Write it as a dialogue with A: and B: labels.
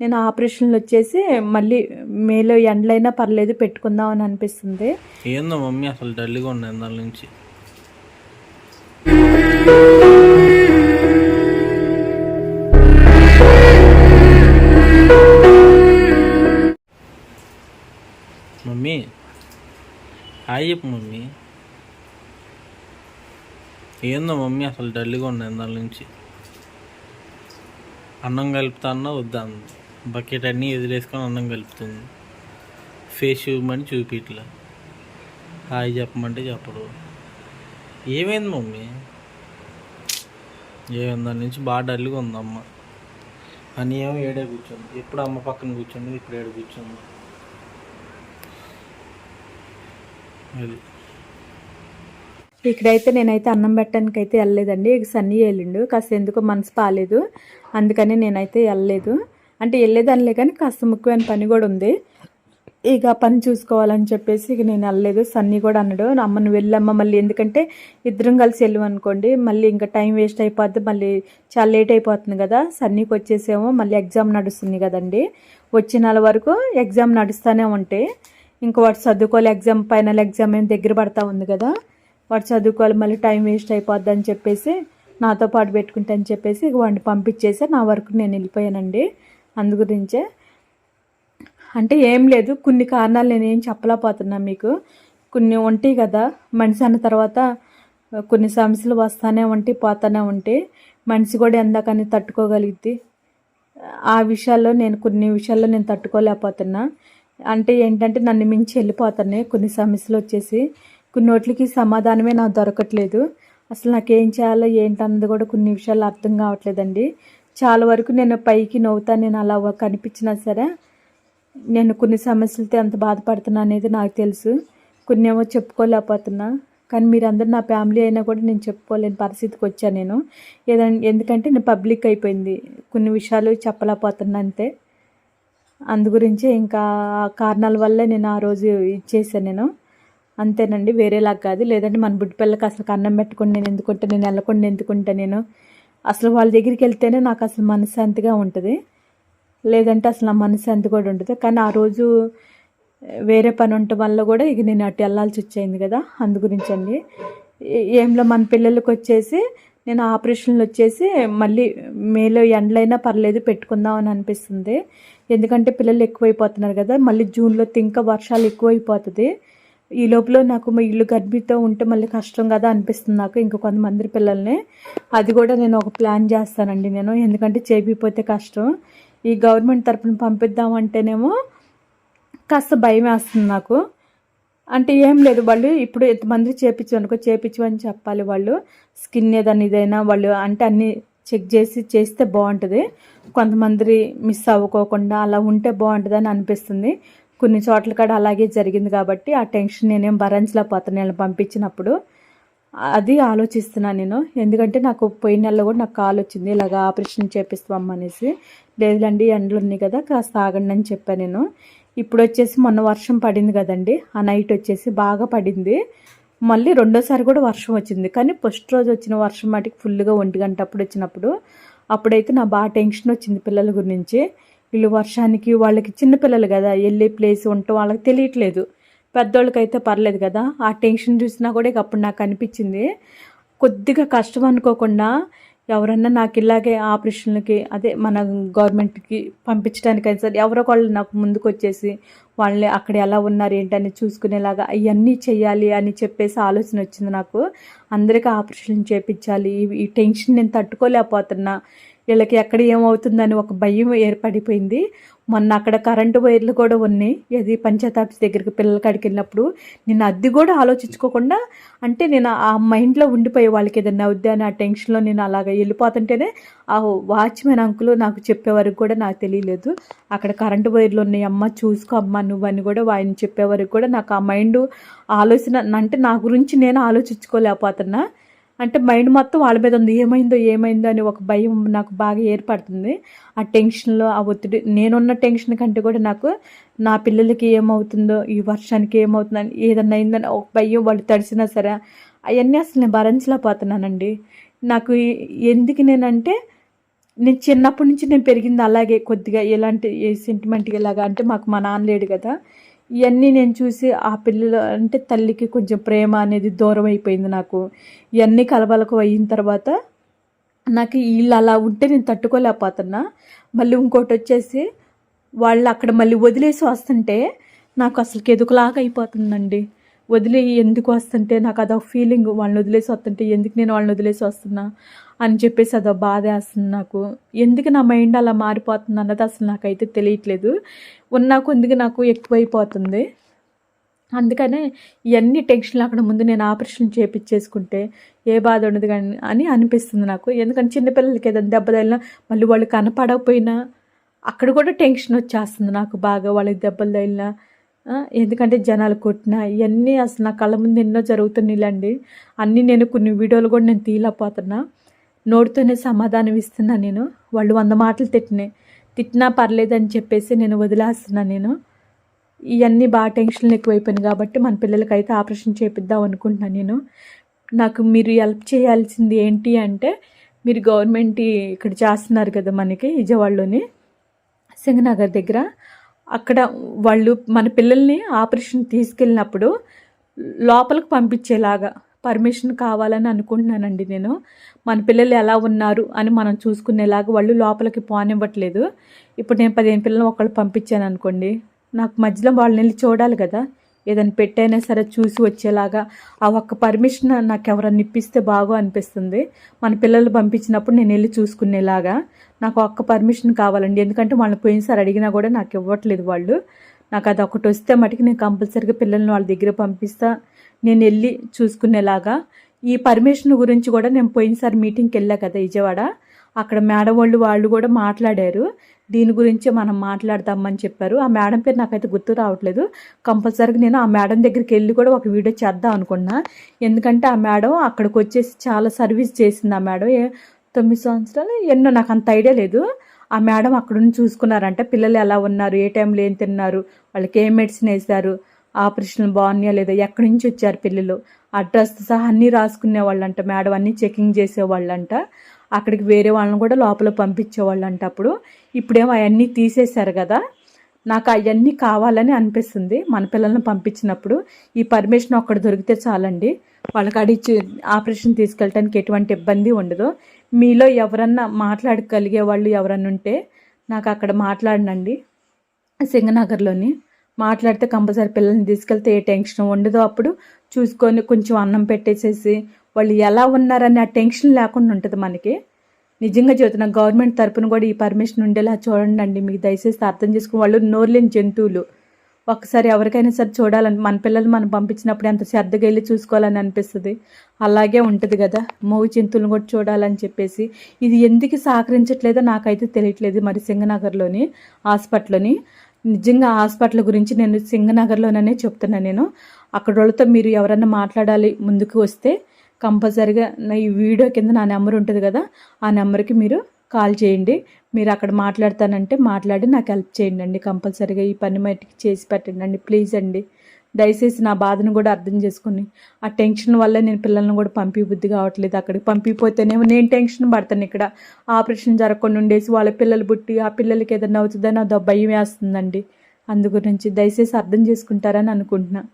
A: నేను ఆపరేషన్లు వచ్చేసి మళ్ళీ మేలో ఎండలైనా పర్లేదు పెట్టుకుందాం అని అనిపిస్తుంది.
B: ఏందో మమ్మీ అసలు డల్గా ఉన్నాయి దాని నుంచి. మమ్మీ హాయ్ చెప్పు మమ్మీ. ఏందో మమ్మీ అసలు డల్గా ఉన్నాయి దాని నుంచి. అన్నం కలుపుతా అన్నా వద్దా అంది. బకెట్ అన్నీ ఎదురేసుకొని అన్నం కలుపుతుంది. ఫేస్ చూపమని చూపిట్లా. హాయ్ చెప్పమంటే చెప్పడు. ఏమైంది మమ్మీ? ఏమైంది? దాని నుంచి బాగా డల్గా ఉంది అమ్మ. అని ఏమో ఏడే కూర్చోండి ఎప్పుడు అమ్మ పక్కన కూర్చోండి ఇప్పుడు ఏడు కూర్చోండి అది
A: ఇక్కడైతే నేనైతే అన్నం పెట్టడానికి అయితే వెళ్ళలేదండి. ఇక సన్నీ వెళ్ళిండు కాస్త ఎందుకో మనసు పాలేదు అందుకని నేనైతే వెళ్ళలేదు. అంటే వెళ్ళేదానిలే కానీ కాస్త ముఖ్యమైన పని కూడా ఉంది. ఇక పని చూసుకోవాలని చెప్పేసి ఇక నేను వెళ్ళలేదు. సన్నీ కూడా అన్నాడు అమ్మను వెళ్ళమ్మ మళ్ళీ ఎందుకంటే ఇద్దరం కలిసి వెళ్ళాం అనుకోండి మళ్ళీ ఇంకా టైం వేస్ట్ అయిపోద్ది మళ్ళీ చాలా లేట్ అయిపోతుంది కదా సన్నీకి వచ్చేసేమో మళ్ళీ ఎగ్జామ్ నడుస్తుంది కదండి. వచ్చే నెల వరకు ఎగ్జామ్ నడుస్తూనే ఉంటే ఇంకా వాడు చదువుకోవాలి ఎగ్జామ్ ఫైనల్ ఎగ్జామ్ ఏం దగ్గర పడతా ఉంది కదా వాడు చదువుకోవాలి మళ్ళీ టైం వేస్ట్ అయిపోద్ది అని చెప్పేసి నాతో పాటు పెట్టుకుంటా అని చెప్పేసి ఇక వాడిని పంపించేసి నా వరకు నేను వెళ్ళిపోయానండి. అందు గురించే అంటే ఏం లేదు కొన్ని కారణాలు నేను ఏం చెప్పలేకపోతున్నా మీకు. కొన్ని ఉంటాయి కదా మనిషి అన్న తర్వాత కొన్ని సమస్యలు వస్తానే ఉంటాయి పోతానే ఉంటాయి. మనిషి కూడా ఎందాకని తట్టుకోగలిగిద్ది. ఆ విషయాల్లో నేను కొన్ని విషయాల్లో నేను తట్టుకోలేకపోతున్నా. అంటే ఏంటంటే నన్ను మించి వెళ్ళిపోతున్నాయి కొన్ని సమస్యలు వచ్చేసి. కొన్ని నోట్లకి సమాధానమే నాకు దొరకట్లేదు. అసలు నాకేం చేయాలో ఏంటన్నది కూడా కొన్ని విషయాలు అర్థం కావట్లేదండి. చాలా వరకు నేను పైకి నవ్వుతా నేను అలా కనిపించినా సరే నేను కొన్ని సమస్యలతో ఎంత బాధపడుతున్నా అనేది నాకు తెలుసు. కొన్ని ఏమో చెప్పుకోలేకపోతున్నా. కానీ మీరందరూ నా ఫ్యామిలీ అయినా కూడా నేను చెప్పుకోలేని పరిస్థితికి వచ్చాను నేను. ఏదంటే ఎందుకంటే నేను పబ్లిక్ అయిపోయింది. కొన్ని విషయాలు చెప్పలేకపోతున్నా అంతే. అందు గురించి ఇంకా ఆ కారణాల వల్లే నేను ఆ రోజు ఇచ్చేసాను నేను. అంతేనండి వేరేలాగా కాదు. లేదంటే మన బుడ్డి పిల్లకి అసలు అన్నం పెట్టుకుని నేను ఎందుకుంటే నేను వెళ్ళకుండా ఎందుకుంటా నేను. అసలు వాళ్ళ దగ్గరికి వెళ్తేనే నాకు అసలు మనశ్శాంతిగా ఉంటుంది. లేదంటే అసలు నా మనశ్శాంతి కూడా ఉంటుంది కానీ ఆ రోజు వేరే పని ఉండటం వల్ల కూడా ఇక నేను అటు వెళ్ళాల్సి వచ్చేయింది కదా అందు గురించండి అండి ఏంలో మన పిల్లలకి వచ్చేసి నేను ఆపరేషన్లు వచ్చేసి మళ్ళీ మేలో ఎండలైనా పర్లేదు పెట్టుకుందాం అని అనిపిస్తుంది. ఎందుకంటే పిల్లలు ఎక్కువైపోతున్నారు కదా మళ్ళీ జూన్లో ఇంకా వర్షాలు ఎక్కువైపోతుంది. ఈ లోపల నాకు మా ఇల్లు గర్భితో ఉంటే మళ్ళీ కష్టం కదా అనిపిస్తుంది నాకు ఇంకా కొంతమంది పిల్లల్ని. అది కూడా నేను ఒక ప్లాన్ చేస్తానండి నేను ఎందుకంటే చేపిపోతే కష్టం. ఈ గవర్నమెంట్ తరఫున పంపిద్దామంటేనేమో కాస్త భయం వేస్తుంది నాకు. అంటే ఏం లేదు వాళ్ళు ఇప్పుడు ఎంతమంది చేపించు అనుకో చేపించు అని చెప్పాలి వాళ్ళు. స్కిన్ ఏదైనా ఇదైనా వాళ్ళు అంటే అన్నీ చెక్ చేసి చేస్తే బాగుంటుంది. కొంతమంది మిస్ అవ్వకోకుండా అలా ఉంటే బాగుంటుంది అని అనిపిస్తుంది. కొన్ని చోట్ల కాడ అలాగే జరిగింది కాబట్టి ఆ టెన్షన్ నేనేం భరించలేకపోతాను నేను పంపించినప్పుడు. అది ఆలోచిస్తున్నాను నేను. ఎందుకంటే నాకు పోయిన నెలలో కూడా నాకు కాల్ వచ్చింది ఇలాగ ఆపరేషన్ చేపిస్తాం అనేసి. లేదులండి ఎండలు ఉన్నాయి కదా కాస్త ఆగండి అని చెప్పాను నేను. ఇప్పుడు వచ్చేసి మొన్న వర్షం పడింది కదండి ఆ నైట్ వచ్చేసి బాగా పడింది. మళ్ళీ రెండోసారి కూడా వర్షం వచ్చింది. కానీ ఫస్ట్ రోజు వచ్చిన వర్షం మటుకు ఫుల్గా ఒంటి గంట అప్పుడు వచ్చినప్పుడు అప్పుడైతే నా బాగా టెన్షన్ వచ్చింది పిల్లల గురించి. వీళ్ళు వర్షానికి వాళ్ళకి చిన్నపిల్లలు కదా వెళ్ళే ప్లేస్ ఉండటం వాళ్ళకి తెలియట్లేదు. పెద్దోళ్ళకైతే పర్లేదు కదా. ఆ టెన్షన్ చూసినా కూడా ఇక అప్పుడు నాకు అనిపించింది. కొద్దిగా కష్టం అనుకోకుండా ఎవరన్నా నాకు ఇలాగే ఆపరేషన్లకి అదే మన గవర్నమెంట్కి పంపించడానికైనా సరే ఎవరో ఒకళ్ళు నాకు ముందుకు వచ్చేసి వాళ్ళని అక్కడ ఎలా ఉన్నారు ఏంటని చూసుకునేలాగా అవన్నీ చేయాలి అని చెప్పేసి ఆలోచన వచ్చింది నాకు. అందరికీ ఆపరేషన్ చేపించాలి. ఈ టెన్షన్ నేను తట్టుకోలేకపోతున్నా. వీళ్ళకి ఎక్కడ ఏమవుతుందని ఒక భయం ఏర్పడిపోయింది. మొన్న అక్కడ కరెంటు వైర్లు కూడా ఉన్నాయి. ఏది పంచాయత్ ఆఫీస్ దగ్గరికి పిల్లల కాడికి వెళ్ళినప్పుడు నేను అది కూడా ఆలోచించుకోకుండా అంటే నేను ఆ మైండ్లో ఉండిపోయే వాళ్ళకి ఏదైనా అవుద్ది అని ఆ టెన్షన్లో నేను అలాగ వెళ్ళిపోతుంటేనే ఆ వాచ్మెన్ అంకులు నాకు చెప్పే వరకు కూడా నాకు తెలియలేదు. అక్కడ కరెంటు వైర్లు ఉన్నాయి. అమ్మ చూసుకో అమ్మ నువ్వని కూడా ఆయన చెప్పే వరకు కూడా నాకు ఆ మైండ్ ఆలోచన అంటే నా గురించి నేను ఆలోచించుకోలేకపోతున్నా. అంటే మైండ్ మొత్తం వాళ్ళ మీద ఉంది. ఏమైందో ఏమైందో అని ఒక భయం నాకు బాగా ఏర్పడుతుంది. ఆ టెన్షన్లో ఆ ఒత్తిడి నేనున్న టెన్షన్ కంటే కూడా నాకు నా పిల్లలకి ఏమవుతుందో ఈ వర్షానికి ఏమవుతుందని ఏదన్నా అయిందని ఒక భయం వాళ్ళు తడిసినా సరే అవన్నీ అసలు నేను భరించలేకపోతున్నానండి. నాకు ఎందుకు నేనంటే నేను చిన్నప్పటి నుంచి నేను పెరిగింది అలాగే కొద్దిగా ఎలాంటి సెంటిమెంట్ ఇలాగా అంటే మాకు మా నాన్న లేడు కదా ఇవన్నీ నేను చూసి ఆ పిల్లలు అంటే తల్లికి కొంచెం ప్రేమ అనేది దూరం అయిపోయింది నాకు. ఇవన్నీ కలబలకు అయిన తర్వాత నాకు వీళ్ళు అలా ఉంటే నేను తట్టుకోలేకపోతున్నా. మళ్ళీ ఇంకోటి వచ్చేసి వాళ్ళు అక్కడ మళ్ళీ వదిలేసి వస్తుంటే నాకు అసలుకి ఎదుకులాగా అయిపోతుందండి. వదిలే ఎందుకు వస్తుంటే నాకు అదొక ఫీలింగ్ వాళ్ళని వదిలేసి వస్తుంటే ఎందుకు నేను వాళ్ళని వదిలేసి వస్తున్నా? అని చెప్పేసి అదో బాధ వేస్తుంది నాకు. ఎందుకు నా మైండ్ అలా మారిపోతుంది అన్నది అసలు నాకైతే తెలియట్లేదు. ఉన్న కొద్దిగా నాకు ఎక్కువైపోతుంది. అందుకనే ఇవన్నీ టెన్షన్లు అక్కడ ముందు నేను ఆపరేషన్ చేపించేసుకుంటే ఏ బాధ ఉండదు కానీ అని అనిపిస్తుంది నాకు. ఎందుకంటే చిన్నపిల్లలకి ఏదైనా దెబ్బ తగిలినా మళ్ళీ వాళ్ళు కనపడకపోయినా అక్కడ కూడా టెన్షన్ వచ్చేస్తుంది నాకు బాగా వాళ్ళకి దెబ్బలు తగిలినా. ఎందుకంటే జనాలు కొట్టినా ఇవన్నీ అసలు నా కళ్ళ ముందు ఎన్నో జరుగుతున్నాయిలండి. అన్నీ నేను కొన్ని వీడియోలు కూడా నేను తీయలేకపోతున్నా. నోటితోనే సమాధానం ఇస్తున్నా నేను. వాళ్ళు వంద మాటలు తిట్టినాయి తిట్టినా పర్లేదని చెప్పేసి నేను వదిలేస్తున్నా నేను. ఇవన్నీ బాగా టెన్షన్లు ఎక్కువైపోయినాయి కాబట్టి మన పిల్లలకైతే ఆపరేషన్ చేపిద్దాం అనుకుంటున్నాను నేను. నాకు మీరు హెల్ప్ చేయాల్సింది ఏంటి అంటే మీరు గవర్నమెంట్ ఇక్కడ చేస్తున్నారు కదా మనకి విజయవాడలోని సింగనగర్ దగ్గర. అక్కడ వాళ్ళు మన పిల్లల్ని ఆపరేషన్ తీసుకెళ్ళినప్పుడు లోపలికి పంపించేలాగా పర్మిషన్ కావాలని అనుకుంటున్నానండి నేను. మన పిల్లలు ఎలా ఉన్నారు అని మనం చూసుకునేలాగా వాళ్ళు లోపలికి పోనివ్వట్లేదు. ఇప్పుడు నేను పదిహేను పిల్లలు ఒకళ్ళు పంపించాను అనుకోండి. నాకు మధ్యలో వాళ్ళని వెళ్ళి చూడాలి కదా. ఏదైనా పెట్టైనా సరే చూసి వచ్చేలాగా ఆ ఒక్క పర్మిషన్ నాకు ఎవరన్నా ఇప్పిస్తే బాగో అనిపిస్తుంది. మన పిల్లలు పంపించినప్పుడు నేను వెళ్ళి చూసుకునేలాగా నాకు ఒక్క పర్మిషన్ కావాలండి. ఎందుకంటే వాళ్ళని పోయినసారి అడిగినా కూడా నాకు ఇవ్వట్లేదు వాళ్ళు. నాకు అది ఒకటి వస్తే మటుకు నేను కంపల్సరీగా పిల్లల్ని వాళ్ళ దగ్గర పంపిస్తా. నేను వెళ్ళి చూసుకునేలాగా ఈ పర్మిషన్ గురించి కూడా నేను పోయినసారి మీటింగ్కి వెళ్ళా కదా విజయవాడ. అక్కడ మేడం వాళ్ళు వాళ్ళు కూడా మాట్లాడారు. దీని గురించి మనం మాట్లాడదామని చెప్పారు. ఆ మేడం పేరు నాకైతే గుర్తు రావట్లేదు. కంపల్సరీగా నేను ఆ మేడం దగ్గరికి వెళ్ళి కూడా ఒక వీడియో చేద్దాం అనుకున్నా. ఎందుకంటే ఆ మేడం అక్కడికి వచ్చేసి చాలా సర్వీస్ చేసింది ఆ మేడం. తొమ్మిది సంవత్సరాలు? ఎన్నో నాకు అంత ఐడియా లేదు. ఆ మేడం అక్కడ చూసుకున్నారంటే. పిల్లలు ఎలా ఉన్నారు? ఏ టైంలో ఏం తిన్నారు? వాళ్ళకి ఏం మెడిసిన్ వేశారు? ఆపరేషన్ బాగున్నాయా లేదా? ఎక్కడి నుంచి వచ్చారు పిల్లలు అడ్రస్ సహా అన్నీ రాసుకునే వాళ్ళంట మేడం. అన్నీ చెకింగ్ చేసేవాళ్ళంట. అక్కడికి వేరే వాళ్ళని కూడా లోపల పంపించేవాళ్ళంట అప్పుడు. ఇప్పుడేమో అవన్నీ తీసేశారు కదా. నాకు అవన్నీ కావాలని అనిపిస్తుంది మన పిల్లల్ని పంపించినప్పుడు. ఈ పర్మిషన్ అక్కడ దొరికితే చాలండి. వాళ్ళకి అడిచి ఆపరేషన్ తీసుకెళ్ళటానికి ఎటువంటి ఇబ్బంది ఉండదు. మీలో ఎవరన్నా మాట్లాడగలిగే వాళ్ళు ఎవరన్నా ఉంటే నాకు అక్కడ మాట్లాడనండి. సింగనగర్లోని. మాట్లాడితే కంపల్సరీ పిల్లల్ని తీసుకెళ్తే ఏ టెన్షన్ ఉండదు. అప్పుడు చూసుకొని కొంచెం అన్నం పెట్టేసేసి వాళ్ళు ఎలా ఉన్నారని ఆ టెన్షన్ లేకుండా ఉంటుంది మనకి. నిజంగా చెబుతున్నా గవర్నమెంట్ తరపున కూడా ఈ పర్మిషన్ ఉండేలా చూడండి అండి మీకు దయచేసి అర్థం చేసుకుని వాళ్ళు నోర్లేని జంతువులు. ఒకసారి ఎవరికైనా సరే చూడాలని మన పిల్లలు మనం పంపించినప్పుడు ఎంత శ్రద్ధగా వెళ్ళి చూసుకోవాలని అనిపిస్తుంది. అలాగే ఉంటుంది కదా మూవి జంతువులను కూడా చూడాలని చెప్పేసి. ఇది ఎందుకు సహకరించట్లేదో నాకైతే తెలియట్లేదు మరి సింగనగర్లోని హాస్పిటల్లోని. నిజంగా హాస్పిటల్ గురించి నేను సింగనగర్లోనే చెప్తున్నా నేను. అక్కడ వాళ్ళతో మీరు ఎవరన్నా మాట్లాడాలి ముందుకు వస్తే కంపల్సరిగా నా ఈ వీడియో కింద నా నెంబర్ ఉంటుంది కదా ఆ నెంబర్కి మీరు కాల్ చేయండి. మీరు అక్కడ మాట్లాడతానంటే మాట్లాడి నాకు హెల్ప్ చేయండి అండి. కంపల్సరీగా ఈ పని మట్టికి చేసి పెట్టండి అండి. ప్లీజ్ అండి. దయచేసి నా బాధను కూడా అర్థం చేసుకుని ఆ టెన్షన్ వల్ల నేను పిల్లల్ని కూడా పంపి బుద్ధి కావట్లేదు అక్కడికి. పంపిపోతేనేమో నేను టెన్షన్ పడతాను ఇక్కడ. ఆపరేషన్ జరగకుండా ఉండేసి వాళ్ళ పిల్లలు పుట్టి ఆ పిల్లలకి ఏదైనా అవుతుందని అదో భయం వేస్తుందండి. అందు గురించి దయచేసి అర్థం చేసుకుంటారని అనుకుంటున్నాను